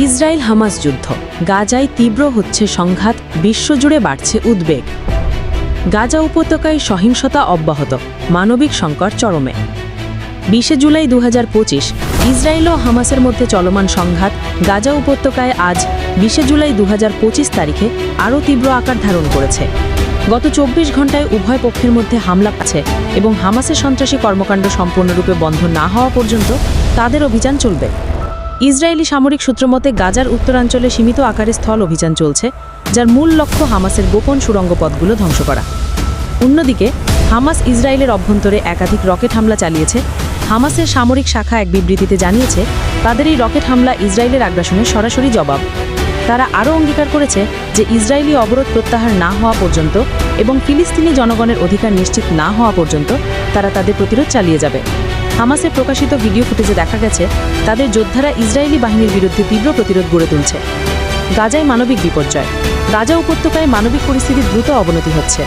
Israel Hamas যুদ্ধ। গাজায় তীব্র হচ্ছে সংঘাত, বিশ্বজুড়ে বাড়ছে উদ্বেগ। গাজা উপত্যকায় সহিংসতা অব্যাহত, মানবিক সংকট চরমে। বিশে জুলাই দু হাজার পঁচিশ, ইসরায়েল ও হামাসের মধ্যে চলমান সংঘাত গাজা উপত্যকায় আজ বিশে জুলাই দু পঁচিশ তারিখে আরও তীব্র আকার ধারণ করেছে। গত চব্বিশ ঘন্টায় উভয় পক্ষের মধ্যে হামলা আছে এবং হামাসের সন্ত্রাসী কর্মকাণ্ড সম্পূর্ণরূপে বন্ধ না হওয়া পর্যন্ত তাদের অভিযান চলবে। ইসরায়েলি সামরিক সূত্রমতে গাজার উত্তরাঞ্চলে সীমিত আকারে স্থল অভিযান চলছে, যার মূল লক্ষ্য হামাসের গোপন সুড়ঙ্গ পথগুলো ধ্বংস করা। অন্যদিকে, হামাস ইসরায়েলের অভ্যন্তরে একাধিক রকেট হামলা চালিয়েছে। হামাসের সামরিক শাখা এক বিবৃতিতে জানিয়েছে, তাদের এই রকেট হামলা ইসরায়েলের আগ্রাসনের সরাসরি জবাব। তারা আরও অঙ্গীকার করেছে যে, ইসরায়েলি অবরোধ প্রত্যাহার না হওয়া পর্যন্ত এবং ফিলিস্তিনি জনগণের অধিকার নিশ্চিত না হওয়া পর্যন্ত তারা তাদের প্রতিরোধ চালিয়ে যাবে। হামাসের প্রকাশিত ভিডিও ফুটেজে দেখা গেছে, তাদের যোদ্ধারা ইসরায়েলি বাহিনীর বিরুদ্ধে তীব্র প্রতিরোধ গড়ে তুলছে। গাজায় মানবিক বিপর্যয়। গাজা উপত্যকায় মানবিক পরিস্থিতির দ্রুত অবনতি হচ্ছে।